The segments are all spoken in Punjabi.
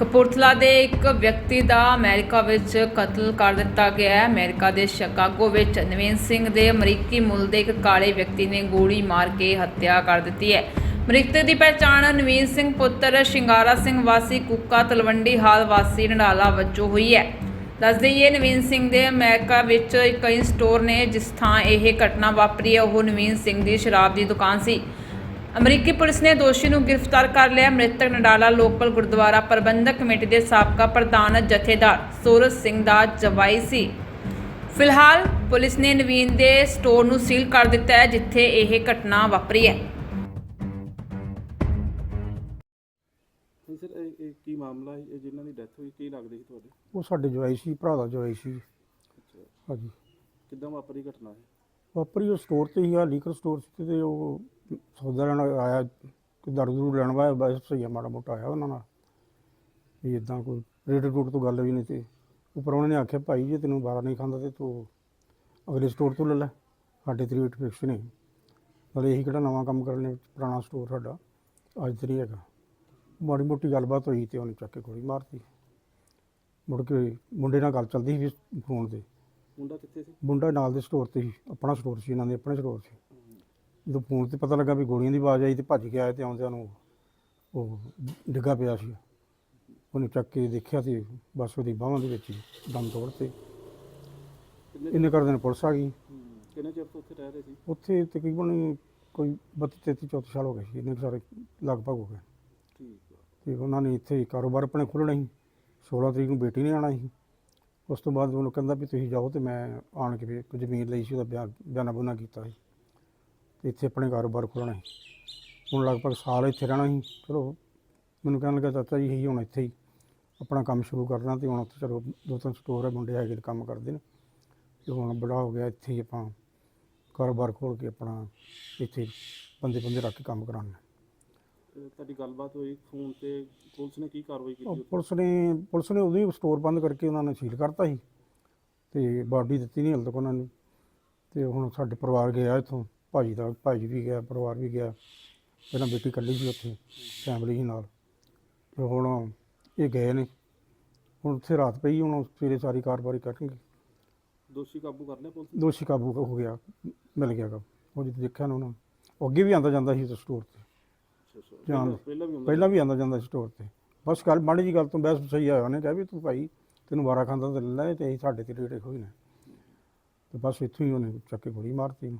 ਕਪੂਰਥਲਾ ਦੇ ਇੱਕ ਵਿਅਕਤੀ ਦਾ ਅਮਰੀਕਾ ਵਿੱਚ ਕਤਲ ਕਰ ਦਿੱਤਾ ਗਿਆ ਹੈ। ਅਮਰੀਕਾ ਦੇ ਸ਼ਿਕਾਗੋ ਵਿੱਚ ਨਵੀਨ ਸਿੰਘ ਦੇ ਅਮਰੀਕੀ ਮੁੱਲ ਦੇ ਇੱਕ ਕਾਲੇ ਵਿਅਕਤੀ ਨੇ ਗੋਲੀ ਮਾਰ ਕੇ ਹੱਤਿਆ ਕਰ ਦਿੱਤੀ ਹੈ। ਮ੍ਰਿਤਕ ਦੀ ਪਛਾਣ ਨਵੀਨ ਸਿੰਘ ਪੁੱਤਰ ਸ਼ਿੰਗਾਰਾ ਸਿੰਘ ਵਾਸੀ ਕੁੱਕਾ ਤਲਵੰਡੀ ਹਾਲ ਵਾਸੀ ਨਡਾਲਾ ਵਜੋਂ ਹੋਈ ਹੈ। ਦੱਸ ਦਈਏ, ਨਵੀਨ ਸਿੰਘ ਦੇ ਅਮਰੀਕਾ ਵਿੱਚ ਕਈ ਸਟੋਰ ਨੇ ਜਿਸ ਥਾਂ ਇਹ ਘਟਨਾ ਵਾਪਰੀ ਹੈ, ਉਹ ਨਵੀਨ ਸਿੰਘ ਦੀ ਸ਼ਰਾਬ ਦੀ ਦੁਕਾਨ ਸੀ। ਅਮਰੀਕੀ ਪੁਲਿਸ ਨੇ ਦੋਸ਼ੀ ਨੂੰ ਗ੍ਰਿਫਤਾਰ ਕਰ ਲਿਆ। ਮ੍ਰਿਤਕ ਨਡਾਲਾ ਲੋਕਲ ਗੁਰਦੁਆਰਾ ਪ੍ਰਬੰਧਕ ਕਮੇਟੀ ਦੇ ਸਾਬਕਾ ਪ੍ਰਧਾਨ ਜਥੇਦਾਰ ਸੂਰਜ ਸਿੰਘ ਦਾ ਜਵਾਈ ਸੀ। ਫਿਲਹਾਲ ਪੁਲਿਸ ਨੇ ਨਵੀਨ ਦੇ ਸਟੋਰ ਨੂੰ ਸੀਲ ਕਰ ਦਿੱਤਾ ਹੈ ਜਿੱਥੇ ਇਹ ਘਟਨਾ ਵਾਪਰੀ ਹੈ। ਨਹੀਂ ਸਰ ਇਹ ਇਹ ਕੀ ਮਾਮਲਾ ਹੈ ਇਹ ਜਿਨ੍ਹਾਂ ਦੀ ਡੈਥ ਹੋਈ ਕੀ ਲੱਗਦੇ ਸੀ ਤੁਹਾਡੇ? ਉਹ ਸਾਡੇ ਜਵਾਈ ਸੀ ਭਰਾ ਦਾ ਜਵਾਈ ਸੀ। ਅੱਛਾ। ਹਾਂਜੀ। ਕਿੱਦਾਂ ਵਾਪਰੀ ਘਟਨਾ ਹੈ ਵਾਪਰੀ ਉਹ ਸਟੋਰ ਤੇ ਹੀ ਆ ਲੀਕਰ ਸਟੋਰ ਸੀ ਤੇ ਉਹ ਸੌਦਾ ਲੈਣ ਆਇਆ ਕਿ ਦਾਰੂ ਦੂਰੂ ਲੈਣ ਵਾਇਆ ਬਸ ਸਹੀ ਆ ਮਾੜਾ ਮੋਟਾ ਆਇਆ ਉਹਨਾਂ ਨਾਲ। ਵੀ ਇਦਾਂ ਕੋਈ ਰੇਟ ਰੂਟ ਤੋਂ ਗੱਲ ਵੀ ਨਹੀਂ ਤੇ ਉੱਪਰ ਉਹਨਾਂ ਨੇ ਆਖਿਆ ਭਾਈ ਜੇ ਤੈਨੂੰ ਬਾਰਾ ਨਹੀਂ ਖਾਂਦਾ ਤੇ ਤੂੰ ਅਗਲੇ ਸਟੋਰ ਤੋਂ ਲੈ ਲੈ। ਸਾਡੇ ਤੇ ਰੇਟ ਫਿਕਸ ਨਹੀਂ। ਨਾਲੇ ਇਹੀ ਕਿਹੜਾ ਨਵਾਂ ਕੰਮ ਕਰਨੇ ਪੁਰਾਣਾ ਸਟੋਰ ਸਾਡਾ। ਅੱਜ ਤੇ ਨਹੀਂ ਹੈਗਾ। ਮਾੜੀ ਮੋਟੀ ਗੱਲਬਾਤ ਹੋਈ ਤੇ ਉਹਨੇ ਚੱਕ ਕੇ ਗੋਲੀ ਮਾਰਤੀ। ਮੁੜ ਕੇ ਮੁੰਡੇ ਨਾਲ ਗੱਲ ਚੱਲਦੀ ਸੀ ਫੋਨ ਤੇ। ਮੁੰਡਾ ਕਿੱਥੇ ਸੀ? ਮੁੰਡਾ ਨਾਲ ਦੇ ਸਟੋਰ ਤੇ ਸੀ। ਆਪਣਾ ਸਟੋਰ ਸੀ ਇਹਨਾਂ ਦੇ ਆਪਣੇ ਸਟੋਰ ਸੀ। ਜਦੋਂ ਫੋਨ ਤੇ ਪਤਾ ਲੱਗਾ ਵੀ ਗੋਲੀਆਂ ਦੀ ਆਵਾਜ਼ ਆਈ ਤੇ ਭੱਜ ਕੇ ਆਏ ਤੇ ਆਉਂਦਿਆਂ ਨੂੰ ਉਹ ਡਿੱਗਾ ਪਿਆ ਸੀ। ਉਹਨੇ ਚੱਕ ਕੇ ਦੇਖਿਆ ਤੇ ਬਸ ਉਹਦੀ ਬਾਹਾਂ ਦੇ ਵਿੱਚ ਹੀ ਦਮ ਤੋੜ ਤੇ ਇੰਨੇ ਕਰਦੇ ਨੇ ਪੁਲਿਸ ਆ ਗਈ। ਕਿੰਨੇ ਚਿਰ ਤੋਂ ਉੱਥੇ ਰਹਿ ਰਹੇ ਸੀ? ਉੱਥੇ ਤਕਰੀਬਨ ਕੋਈ 32 33 34 ਸਾਲ ਹੋ ਗਏ ਸੀ। ਇੰਨੇ ਕੁ ਸਾਰੇ ਲਗਭਗ ਹੋ ਗਏ। ਠੀਕ ਆ। ਤੇ ਉਹਨਾਂ ਨੇ ਇੱਥੇ ਕਾਰੋਬਾਰ ਆਪਣੇ ਖੋਲ੍ਹਣਾ ਸੀ। 16 ਤਰੀਕ ਨੂੰ ਬੇਟੀ ਨੇ ਆਉਣਾ ਸੀ। ਉਸ ਤੋਂ ਬਾਅਦ ਉਹਨੂੰ ਕਹਿੰਦਾ ਵੀ ਤੁਸੀਂ ਜਾਓ ਤੇ ਮੈਂ ਆਣ ਕੇ ਵੀ ਕੁਝ ਜ਼ਮੀਨ ਲਈ ਸੀ ਉਹਦਾ ਬਿਆਨ ਬਿਆਨਾ ਬੁਨਾ ਕੀਤਾ ਸੀ। ਤੇ ਇੱਥੇ ਆਪਣੇ ਕਾਰੋਬਾਰ ਖੋਲ੍ਹਣਾ ਹੁਣ ਲਗਭਗ ਸਾਲ ਇੱਥੇ ਰਹਿਣਾ ਸੀ। ਚਲੋ ਮੈਨੂੰ ਕਹਿਣ ਲੱਗਾ ਚਾਚਾ ਜੀ ਹੀ ਹੁਣ ਇੱਥੇ ਹੀ ਆਪਣਾ ਕੰਮ ਸ਼ੁਰੂ ਕਰਨਾ ਤੇ ਹੁਣ ਉੱਥੇ ਚਲੋ ਦੋ ਤਿੰਨ ਸਟੋਰ ਹੈ ਮੁੰਡੇ ਹੈਗੇ ਕੰਮ ਕਰਦੇ ਨੇ। ਤੇ ਹੁਣ ਬੜਾ ਹੋ ਗਿਆ ਇੱਥੇ ਹੀ ਆਪਾਂ ਕਾਰੋਬਾਰ ਖੋਲ੍ਹ ਕੇ ਆਪਣਾ ਇੱਥੇ ਬੰਦੇ ਬੰਦੇ ਰੱਖ ਕੇ ਕੰਮ ਕਰਾਉਣਾ ਤੇ ਤੁਹਾਡੀ ਗੱਲਬਾਤ ਹੋਈ ਫੋਨ ਤੇ ਪੁਲਿਸ ਨੇ ਕੀ ਕਾਰਵਾਈ ਕੀਤੀ? ਪੁਲਿਸ ਨੇ ਪੁਲਿਸ ਨੇ ਉਹਦੀ ਸਟੋਰ ਬੰਦ ਕਰਕੇ ਉਹਨਾਂ ਨੇ ਸੀਲ ਕਰਤਾ ਸੀ। ਤੇ ਬਾਡੀ ਦਿੱਤੀ ਨਹੀਂ ਹਾਲੇ ਤੱਕ ਉਹਨਾਂ ਨੇ। ਤੇ ਹੁਣ ਸਾਡੇ ਪਰਿਵਾਰ ਗਿਆ ਇੱਥੋਂ। ਭਾਜੀ ਦਾ ਭਾਜੀ ਵੀ ਗਿਆ ਪਰਿਵਾਰ ਵੀ ਗਿਆ। ਪਹਿਲਾਂ ਬੇਟੀ ਇਕੱਲੀ ਸੀ ਉੱਥੇ ਫੈਮਿਲੀ ਸੀ ਨਾਲ। ਤੇ ਹੁਣ ਇਹ ਗਏ ਨੇ। ਹੁਣ ਉੱਥੇ ਰਾਤ ਪਈ ਹੁਣ ਸਵੇਰੇ ਸਾਰੀ ਕਾਰਵਾਈ ਕਰਨਗੇ ਦੋਸ਼ੀ ਕਾਬੂ ਕਰ ਲਿਆ ਪੁਲਿਸ ਨੇ? ਦੋਸ਼ੀ ਕਾਬੂ ਹੋ ਗਿਆ ਮਿਲ ਗਿਆ ਗਾ ਉਹ ਜਦੋਂ ਦੇਖਿਆ ਨਾ ਉਹਨਾਂ ਉਹ ਅੱਗੇ ਵੀ ਆਂਦਾ ਜਾਂਦਾ ਸੀ ਉਸ ਸਟੋਰ ਤੇ। ਅੱਛਾ ਪਹਿਲਾਂ- ਪਹਿਲਾਂ ਵੀ ਹੁੰਦਾ ਪਹਿਲਾਂ ਵੀ ਆਂਦਾ ਜਾਂਦਾ ਸੀ ਸਟੋਰ ਤੇ। ਬਸ ਗੱਲ ਮਾੜੀ ਜੀ ਗੱਲ ਤੋਂ ਬਹਿਸ ਸਹੀ ਆਇਆ ਉਹਨੇ ਕਿਹਾ ਵੀ ਤੂੰ ਭਾਈ ਤੈਨੂੰ ਵਾਰਾ ਖਾਂਦਾ ਤੇ ਲੈ ਲੈ ਤੇ ਅਸੀਂ ਸਾਡੇ ਤੇ ਰੇੜੇ ਕੋਈ ਨਾ। ਤੇ ਬਸ ਇੱਥੋਂ ਹੀ ਉਹਨੇ ਚੱਕ ਕੇ ਗੋਲੀ ਮਾਰਤੀ।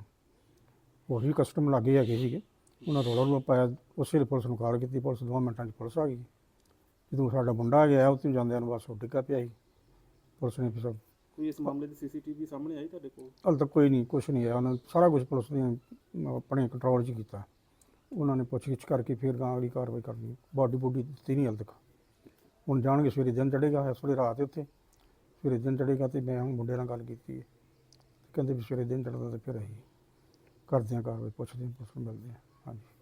ਹੋਰ ਵੀ ਕਸਟਮ ਲੱਗੇ ਹੈਗੇ ਸੀਗੇ ਉਹਨਾਂ ਰੋਲਾ ਰੋਲਾ ਪਾਇਆ ਉਸੇ ਵੇਲੇ ਪੁਲਿਸ ਨੂੰ ਕਾਲ ਕੀਤੀ ਪੁਲਿਸ ਦੋ ਮਿੰਟਾਂ 'ਚ ਪੁਲਿਸ ਆ ਗਈ। ਜਦੋਂ ਸਾਡਾ ਮੁੰਡਾ ਗਿਆ ਉੱਥੇ ਜਾਂਦਿਆਂ ਨੂੰ ਬਸ ਉਹ ਡਿੱਗਾ ਪਿਆ ਸੀ। ਪੁਲਿਸ ਨੇ ਫਿਰ ਸਭ ਕੋਈ ਇਸ ਮਾਮਲੇ ਦੀ ਸੀਸੀਟੀਵੀ ਸਾਹਮਣੇ ਆਈ ਤੁਹਾਡੇ ਕੋਲ? ਹਾਲੇ ਤੱਕ ਕੋਈ ਨਹੀਂ ਕੁਛ ਨਹੀਂ ਆਇਆ। ਉਹਨਾਂ ਨੇ ਸਾਰਾ ਕੁਝ ਪੁਲਿਸ ਨੇ ਆਪਣੇ ਕੰਟਰੋਲ 'ਚ ਕੀਤਾ। ਉਹਨਾਂ ਨੇ ਪੁੱਛਗਿੱਛ ਕਰਕੇ ਫਿਰ ਗਾਂ ਅਗਲੀ ਕਾਰਵਾਈ ਕਰਨੀ। ਬਾਡੀ ਬੂਡੀ ਦਿੱਤੀ ਨਹੀਂ ਹਾਲੇ ਤੱਕ। ਹੁਣ ਜਾਣਗੇ ਸਵੇਰੇ ਦਿਨ ਚੜ੍ਹੇਗਾ ਇਸ ਵੇਲੇ ਰਾਤ ਉੱਥੇ। ਸਵੇਰੇ ਦਿਨ ਚੜ੍ਹੇਗਾ ਤੇ ਮੈਂ ਹੁਣ ਮੁੰਡੇ ਨਾਲ ਗੱਲ ਕੀਤੀ ਹੈ। ਕਹਿੰਦੇ ਵੀ ਸਵੇਰੇ ਦਿਨ ਚੜ੍ਹਦਾ ਤੇ ਫਿਰ ਅਸੀਂ ਕਰਦੇ ਹਾਂ ਕਾਰਵਾਈ ਪੁੱਛਦੇ ਹਾਂ ਪੁੱਛਣ ਮਿਲਦੇ ਹਾਂ। ਹਾਂਜੀ।